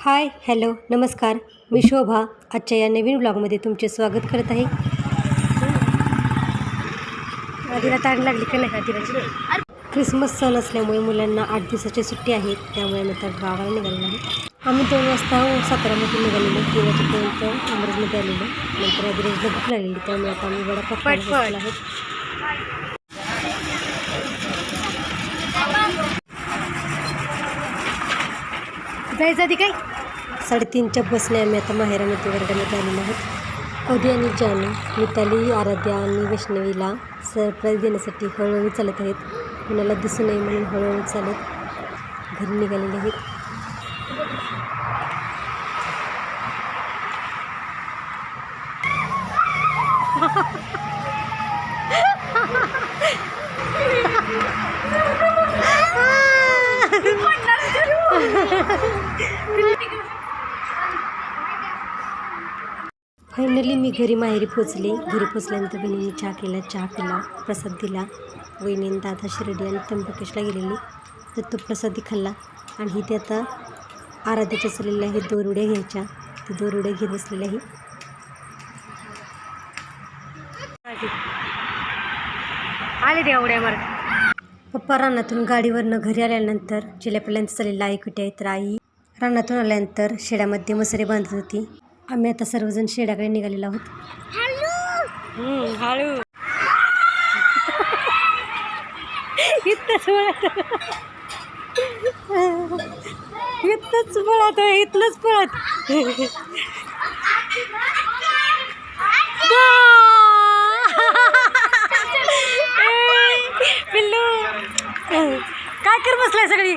Hi hello नमस्कार. मी शोभा. आजच्या या नवीन ब्लॉगमध्ये तुमचे स्वागत करत आहे. आधीला ताण लागली का नाही आधीला क्रिसमस सण असल्यामुळे मुलांना आठ दिवसाची सुट्टी आहे त्यामुळे आता गावाला निघालेलो आहे. आम्ही दोन वाजता सातारामधून निघालेलो तीन वाजेपर्यंत अमराजमध्ये आलेलो. नंतर आदिराजला भूक लागलेली त्यामुळे आता आम्ही वडापाव बसलेलो आहोत. जायचं आधी काय? साडेतीनच्या बसने आम्ही आता माहेराने वर्गामध्ये आलेलो आहोत. अवधी आणि जानू मिताली आराध्या आणि वैष्णवीला सरप्राईज देण्यासाठी हळूहळू चालत आहेत. कुणाला दिसू नये म्हणून हळूहळू चालत घरी निघालेले आहेत. फायनली मी घरी माहेरी पोचले घरी पोचल्यानंतर बहिणीने चहा केला. चहा पिला प्रसाद दिला. वहिनीने दादा शिर्डी आणि त्र्यंबकेशला गेलेली. तर तो प्रसादी खाल्ला. आणि इथे आता आराध्याच्या चाललेल्या आहे दोन उड्या घ्यायच्या. ते दोन उड्या घेत असलेल्या आहे. आले द्या उड्या मार पप्पा रानातून गाडीवरनं घरी आल्यानंतर चिल्यापिल्यांचं चाललेलं आई कुठे आहे. तर आई रानातून आल्यानंतर शेडामध्ये मसरे बांधत होती. आम्ही आता सर्वजण शेडाकडे निघालेलो आहोत. हळू. इतकंच पळत इतकंच पळत इथलंच पळत पिल्लू. काय कर बसलाय सगळी?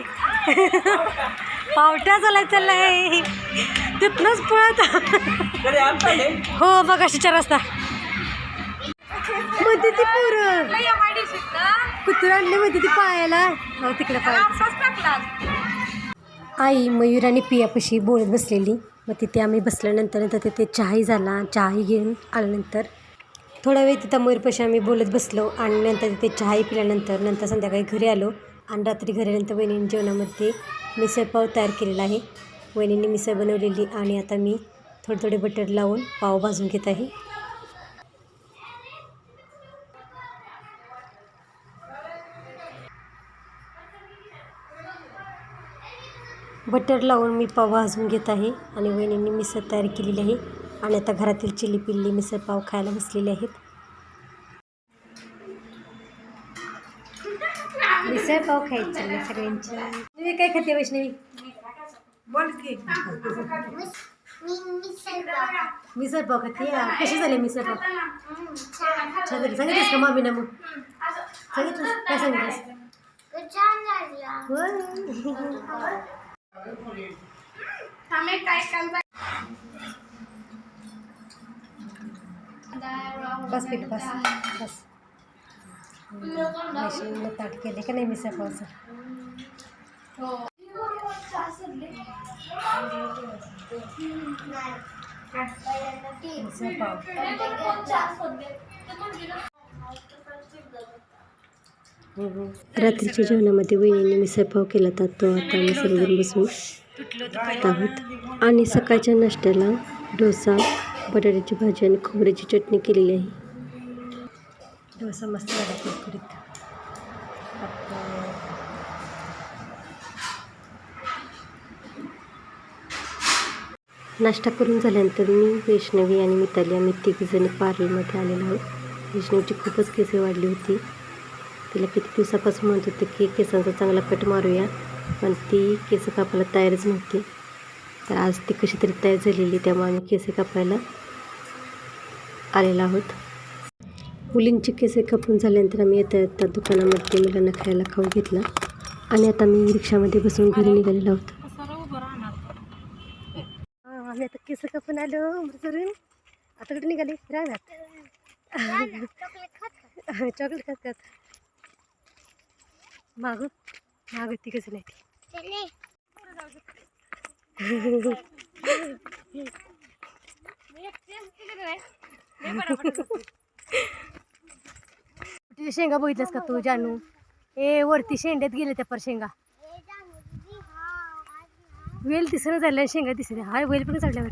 पावट्या चालाय चाललाय. तिथनंच पळत. हो मग अशीच्या रस्ता मध्ये ती पोरं. कुत्र आणले मध्ये ती पायाला. हो तिकडे पाय. आई मयूर आणि पियापाशी बोलत बसलेली. मग तिथे आम्ही बसल्यानंतर नंतर तिथे चहाही झाला. चहाही घेऊन आल्यानंतर थोडा वेळ तिथं मयूरपाशी आम्ही बोलत बसलो आणि नंतर तिथे चहाही पिल्यानंतर नंतर संध्याकाळी घरी आलो. आणि रात्री घरी आल्यानंतर वहिनीने जेवणामध्ये मिसळ पाव तयार केलेला आहे. वहिनीने मिसळ बनवलेली आणि आता मी थोडे थोडे बटर लावून पाव भाजून घेत आहे. बटर लावून मी पाव भाजून घेत आहे आणि वहिनींनी मिसळ तयार केलेली आहे आणि आता घरातील चिली पिल्ली मिसळ पाव खायला बसलेले आहेत. मिसळ पाव खायचं सगळ्यांची. तुम्ही काय खाते वैष्णवी? बोल की. मिसळ पाव खाते कशी झाले मिसळ पाव छान झाली सांगितलंस का मामीना मग? सांगितलंस? काय सांगितलंस? बस पीठ बस बस. ताट केले का नाही मिसळ पावचं मिसळ पाव रात्रीच्या जेवणामध्ये वहिनीने मिसळ पाव केला तर तो आता आम्ही सर्वजण बसून खात आहोत. आणि सकाळच्या नाश्त्याला डोसा बटाट्याची भाजी आणि खोबऱ्याची चटणी केलेली आहे. डोसा मस्त झाला कुरकुरीत नाश्ता करून झाल्यानंतर मी वैष्णवी आणि मिताली आम्ही तिघीजणी पार्लरमध्ये आलेलो आहोत. वैष्णवीची खूपच केसे वाढली होती. तिला किती दिवसापासून म्हणत होते की केसांचा चांगला कट मारूया पण ती केस कापायला तयारच नव्हती. तर आज ती कशी तरी तयार झालेली त्यामुळे आम्ही केसे कापायला आलेलो आहोत. मुलींची केसे कापून झाल्यानंतर आम्ही येता येता दुकानामध्ये मुलांना खायला खाऊ घेतला. आणि आता मी रिक्षामध्ये बसून घरी निघालेलो आहोत आम्ही आता केस कापून आलो अमृतसरून आता कुठे निघाले? राहणार चॉकलेट खात खात. मागू मागू ती कसं नाही ती. शेंगा बघितल्यास का तू जानू? ए वरती शेंड्यात गेले त्या पर शेंगा. वेल दिसणं झालं शेंगा दिसते हा वेल पण चढल्यावर.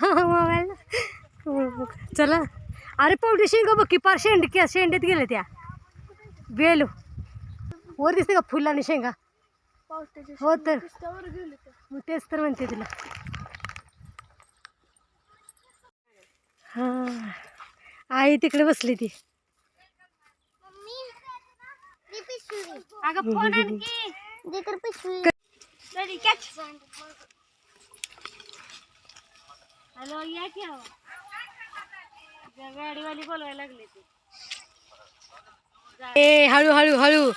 मोबाईल. चला. अरे पावडी शेंगा बघ की पार शेंड शेंड्यात गेल्या त्या. वेल. वर दिसते का फुल आणि शेंगा? हो तर. मग तेच तर म्हणते तुला. हा. आई तिकडे बसली ती. अगं फोन आणखी दे. तर पिशवी. रेडी कॅच हॅलो या की हो गाडीवाली बोलवायला लागली ती. ए हळू हळू हळू.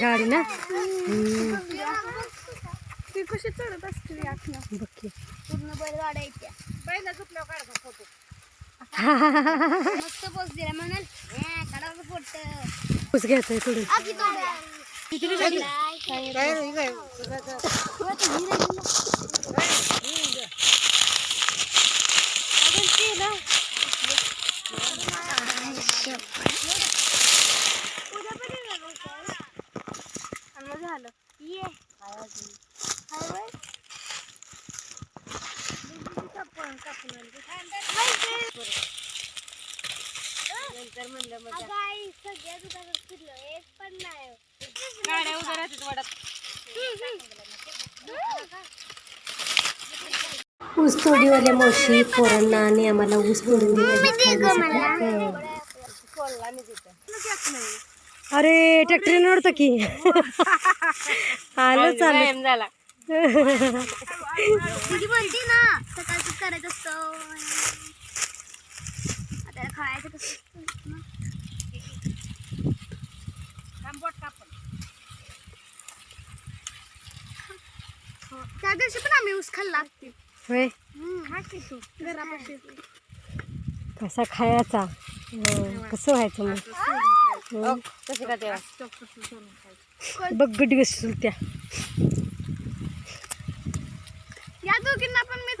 गाडी ना? ती कशी चढत असते बघ की. पूर्ण बैल वाढायच्या. बैला झोपल्यावर काढता फोटो. मस्त पोच दिला म्हणाल. काढायचं फोटो. ऊस घ्यायचंय थोडं आधी तोडूया झालं ये नंतर म्हणलं मग सगळ्या दुकानात फिरलो एक पण नाही गाड्या उभ्या राहतात वाडत ऊस तोडीवाल्या मावशी पोरांना आणि आम्हाला ऊस तोडून दिला अरे ट्रॅक्टर नव्हतं की. आलं चालू. झाला. तुझी बोलती ना सकाळचं करायचं असतं. आता खायचं कसं त्या दिवशी पण आम्ही ऊस खाल्ला. होय. कसा खायचा? हं, कसं व्हायचं मग? हं. बघ गड्डी कशी सुलत्या. या दोघींना पण मी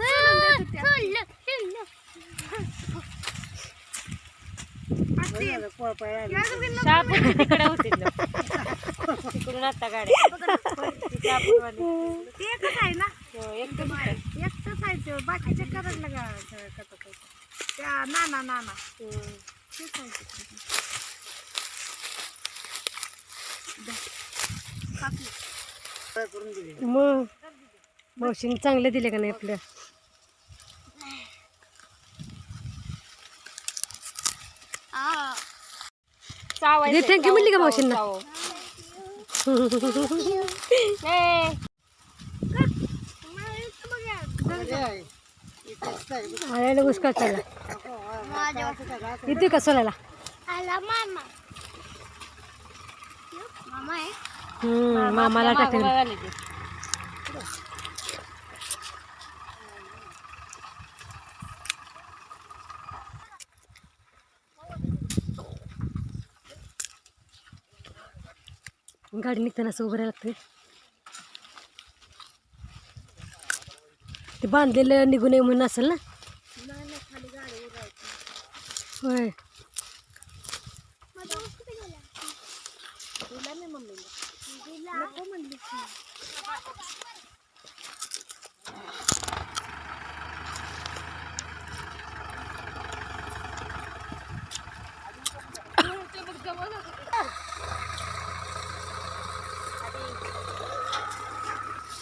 तिकडे होते तिकडून आता गाड्या ते एकच आहे ना एकटंच आहे ते बाकीच्या करायला गावाचं कथं त्या नाना नाना तेच आहे. मग मावशीने चांगले दिले का नाही आपल्या आ. थँक्यू म्हणली का मावशींना? मला इथं बघा. आल्याला ऊस काढताना माझ्या इथे का सोलायला आला मामा मामाला टाकेल. गाडी निघताना असं उभं राहायला लागते ते बांधलेलं निघू नये म्हणून असेल ना? होय.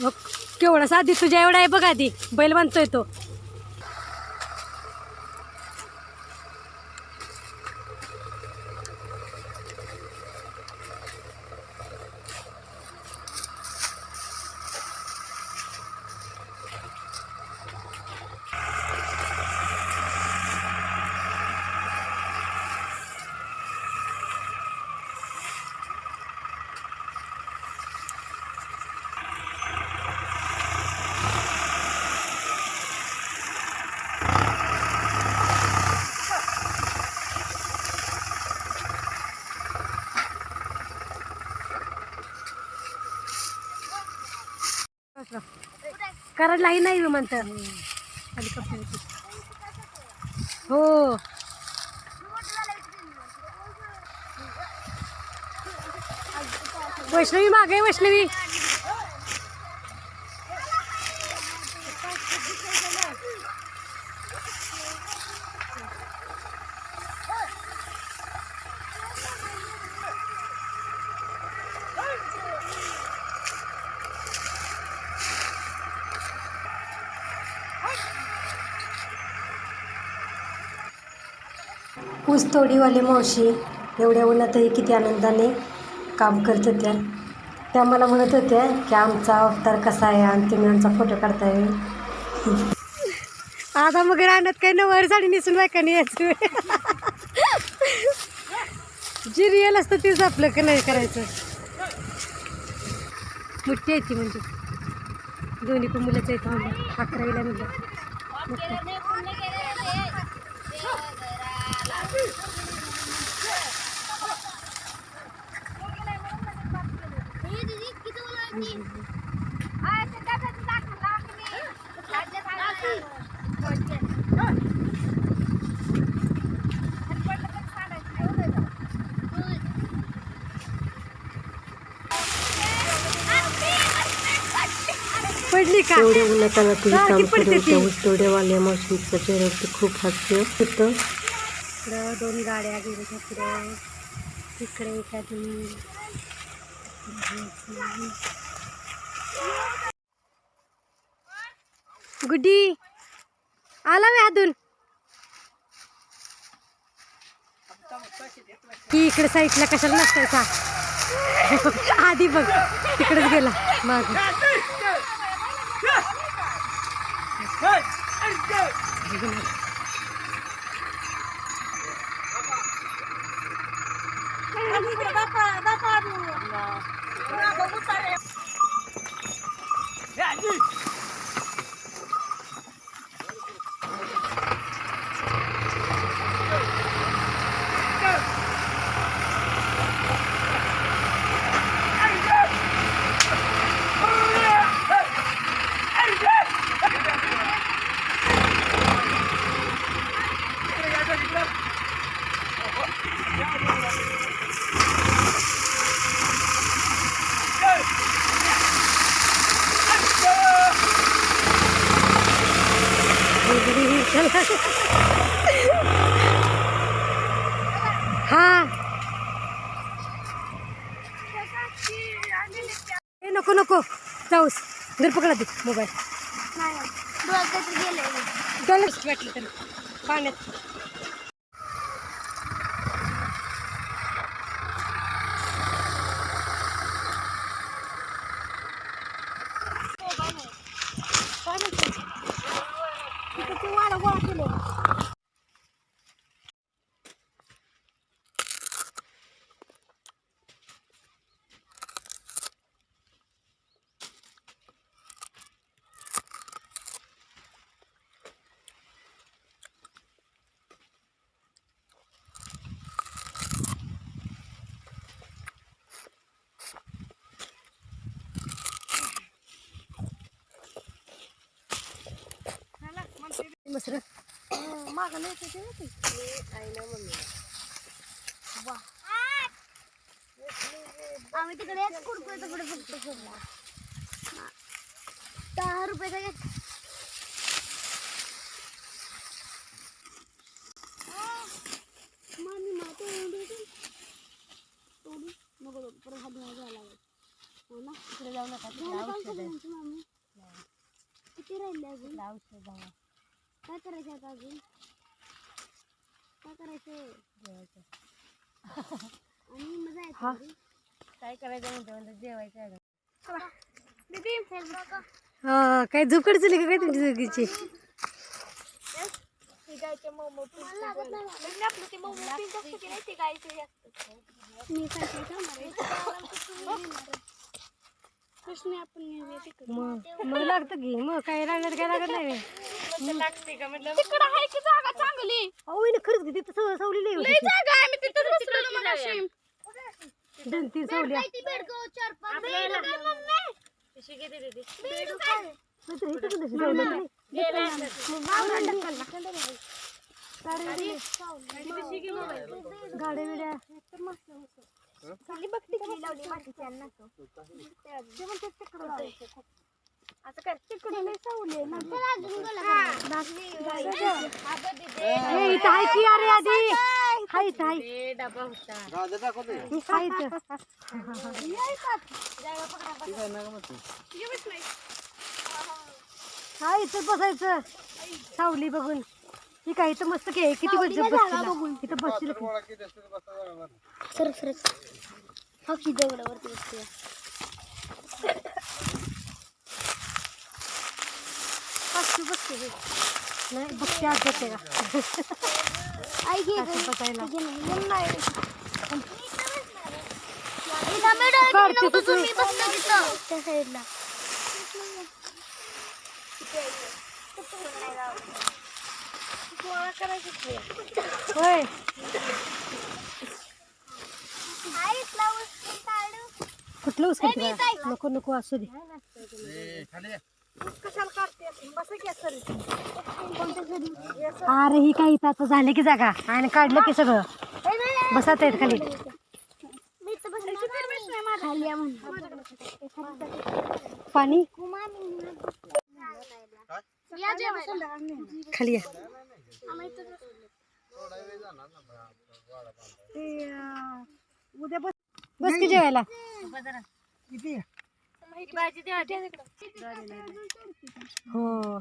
मग केवढा साधी तुझ्या एवढा आहे बघ आधी. बैल बांधतोय तो. जरा लाईन नाही म्हणत हेलिकॉप्टर हो. वैष्णवी मागे वैष्णवी. ऊसतोडीवाले मावशी एवढ्या उन्हातही किती आनंदाने काम करत होत्या. त्या मला म्हणत होत्या की आमचा अवतार कसा आहे आणि तुम्ही आमचा फोटो काढताय. आता मग राहण्यात काही नवर साडी नेसून बायकाने यायचं? जी रिअल असतं तेच आपलं का नाही करायचं? मोठी आहे ती म्हणजे. दोन्ही पण मुलाचं येतं म्हणलं अकरावीला एवढ्या उन्हात आला तुझी काम करून. त्या चेहऱ्यावरती खूप हास्य होतं. इकडं दोन गाड्या गेल्या पुढे तिकडे एखादी गुड्डी आला वे अजून की इकडे साईडला कशाला नसतायचा आधी बघ तिकडेच गेला. माग. हा घर दे मोबाईल. डॉलर्स भेटले तर पाण्यात. मसर आम्ही तिकडे एक कुरकुरे तिकडे फक्त सोडला. दहा रुपयाचा घेत मामी मा तोडून तोडून नको परत हात जायला लागेल. हो ना? तिकडे जाऊ नका मामी? किती राहिले अजून? औषध काय करायचं आता अजून? काय करायचं आणि मजा येते घरी. काय करायचं म्हणते म्हणते जेवायचं आहे. हा काय झोप काढ चालली का काय तुमची दोघीची मला लागत नाही. की नाही ते गायचं हे. असतं मी काय काय सांगणार लागतं की? तिकडे आहे की जागा चांगली? अहो हिने खरंच किती तिथं सावली लई होती. जागा आहे मी तिथं बसलेलो मगाशी. दोन तीन सावली. ती बेडको चार पाच. बेडू काय मम्मी? पिशवी किती देते बेडू. काय गाड्या बिड्या खाली बघ टिकली लावली मातीची अन्न असं कर. तिकडे नाही सावली इथं आहे की अरे आधी? हाय इथं हाय ते डबा होता. हाय इथं हा इथं बसायचं. सावली बघून. ही काय इथं मस्त के किती बस बसतील इथं बसतील की. सर सर हा की दगडावरती बसते. पाचशे बसते हे. नाही बघते आज जाते का आई घे असं बसायला काढते तू तू. त्या साईडला. होय. कुठलं उसकट नको नको असू दे. अरे ही काही आता झाले की जागा? आणि काढलं की सगळं. बसात आहेत खाली. पाणी? खाली या. उद्या बस बस की जेवायला. द्या हो.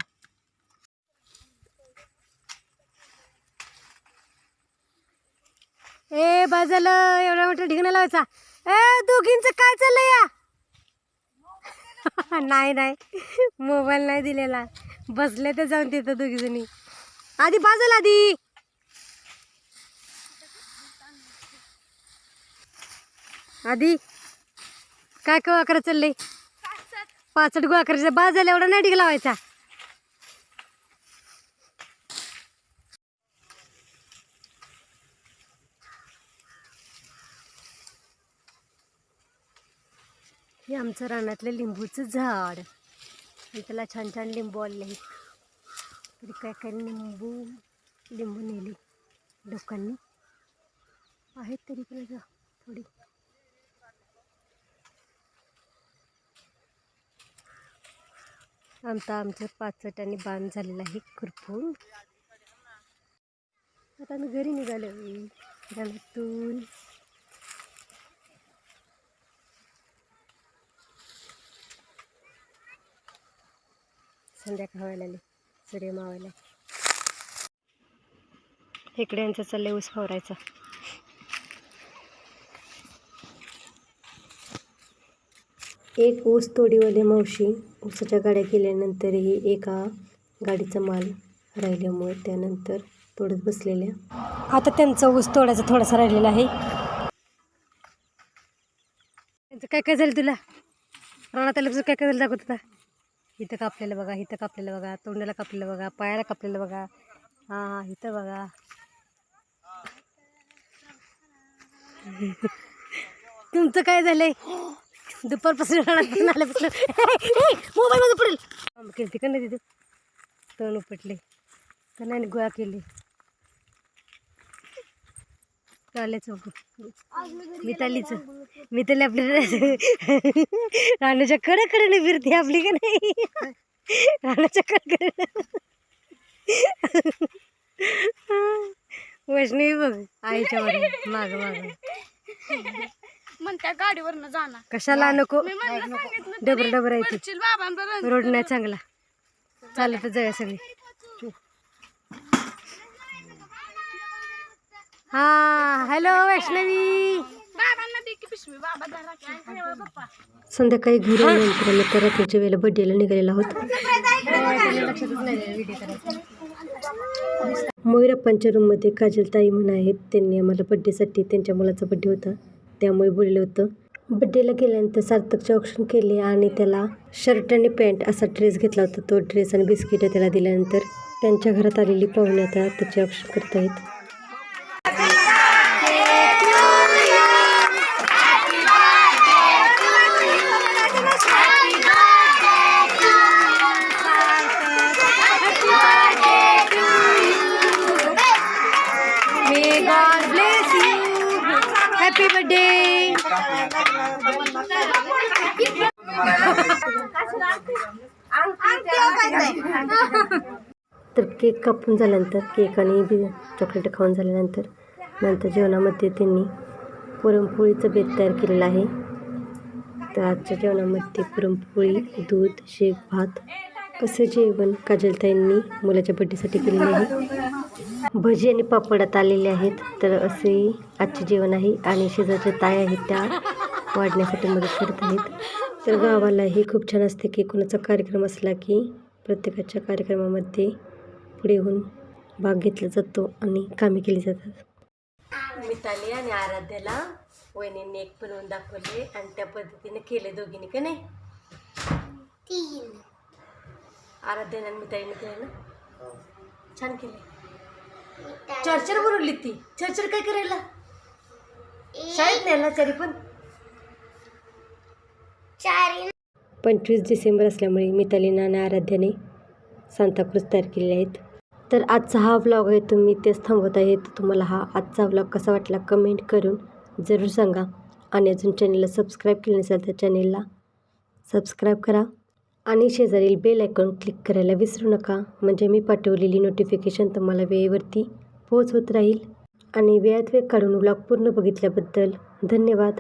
ए बाजल एवढा मोठा ढिगणं लावायचा. ए दोघींचं काय चाललंय या? नाही नाही. मोबाईल नाही दिलेला. बसले तर जाऊन तिथं दोघी जणी आधी बाजल आधी. आधी. काय गोळा करत चाललंय? पाचट गोळा करायचा बाजाला एवढा नाही लावायचा. हे आमचं रानातलं लिंबूचं झाड. आणि त्याला छान छान लिंबू आले तरी काय काय लिंबू लिंबू नेली लोकांनी. आहेत तरी पण थोडी. आमचा आमचं पाचट आणि बांध झालेला आहे खुरपून. आता आम्ही घरी निघालो घरातून. संध्याकाळ व्हायला आली. सूर्य मावायला. इकडे यांचं चाललंय ऊस फवारायचा. एक ऊस तोडीवाले मावशी ऊसाच्या गाड्या केल्यानंतरही एका गाडीचा माल राहिल्यामुळे त्यानंतर तोडत बसलेल्या. आता त्यांचा ऊस तोडायचा थोडासा राहिलेला आहे. त्यांचं काय काय झालं तुला? राणा त्याला काय काय झालं दाखवत होता इथं कापलेलं बघा इथं कापलेलं बघा तोंडाला कापलेलं बघा पायाला कापलेलं बघा. हां इथं बघा. तुमचं काय झालंय? दुपारपासून रानात आल्यापासून मोबाईल मध्ये पडेल. केली का नाही तिथं? तण उपटले. तर नाही गोळा केले. चौक. मितालीच. मिताली आपली राणाच्या कडेकडे नाही फिरते आपली का नाही? राणाच्या कडकडे वैष्णवी बघ आईच्या वर माग माग. म्हणत्या गाडीवरनं जाणार. कशाला नको? मी म्हणलं सांगितलं डबर डबर आहे बाबांबरोबर रोड नाही चांगला. चालत जाऊया सगळी. हा हॅलो वैष्णवी. बाबांना दे की पिशवी बाबा धरा की. पप्पा. संध्याकाळी घरी आल्यानंतर आम्ही तर रात्रीच्या वेळेला बड्डेला निघालेलो आहोत. मयुरप्पांच्या रूममध्ये काजल ताई म्हणून आहेत त्यांनी आम्हाला बड्डेसाठी त्यांच्या मुलाचा बड्डे होता. त्यामुळे बोललं होतं. बड्डेला गेल्यानंतर सार्थकचे ऑप्शन केले आणि त्याला शर्ट आणि पॅन्ट असा ड्रेस घेतला होता. तो ड्रेस आणि बिस्किटं त्याला दिल्यानंतर त्यांच्या घरात आलेली पाहुणे आता त्याचे ऑप्शन करत आहेत तर केक कापून झाल्यानंतर केक आणि बी चॉकलेट खाऊन झाल्यानंतर नंतर जेवणामध्ये त्यांनी पुरणपोळीचं बेत तयार केलेलं आहे. तर आजच्या जेवणामध्ये पुरणपोळी दूध शेक भात असं जेवण काजलताईंनी मुलाच्या बड्डेसाठी केलेलं आहे? भजी आणि पापड आता आलेले आहेत. तर असे आजचे जेवण आहे आणि शेजारच्या ताई आहेत त्या वाढण्यासाठी मदत करत आहेत. तर गावालाही खूप छान असते की कोणाचा कार्यक्रम असला की प्रत्येकाच्या कार्यक्रमामध्ये पुढे होऊन भाग घेतला जातो आणि कामे केली जातात. मिताली आणि आराध्याला वहिनींनी एक बनवून दाखवले आणि त्या पद्धतीने केले दोघींनी का नाही? तीन आराध्याने आणि मितालीने केले ना? छान केले. चर्चर बनवली ती. चर्चर काय करायला? शाळेत न्यायला तरी पण. चार. पंचवीस डिसेंबर असल्यामुळे मितालीना आणि आराध्याने सांताक्रूज तयार केलेले आहेत. तर आजचा हा व्लॉग आहे तुम्ही तेच थांबवत आहे. तर तुम्हाला हा आजचा व्लॉग कसा वाटला कमेंट करून जरूर सांगा. आणि अजून चॅनलला सबस्क्राईब केलं नसेल तर चॅनेलला सबस्क्राईब करा. आणि शेजारील बेल आयकॉन क्लिक करायला विसरू नका. म्हणजे मी पाठवलेली नोटिफिकेशन तुम्हाला वेळेवरती पोहोच होत राहील. आणि वेळात वेळ काढून ब्लॉग पूर्ण बघितल्याबद्दल धन्यवाद.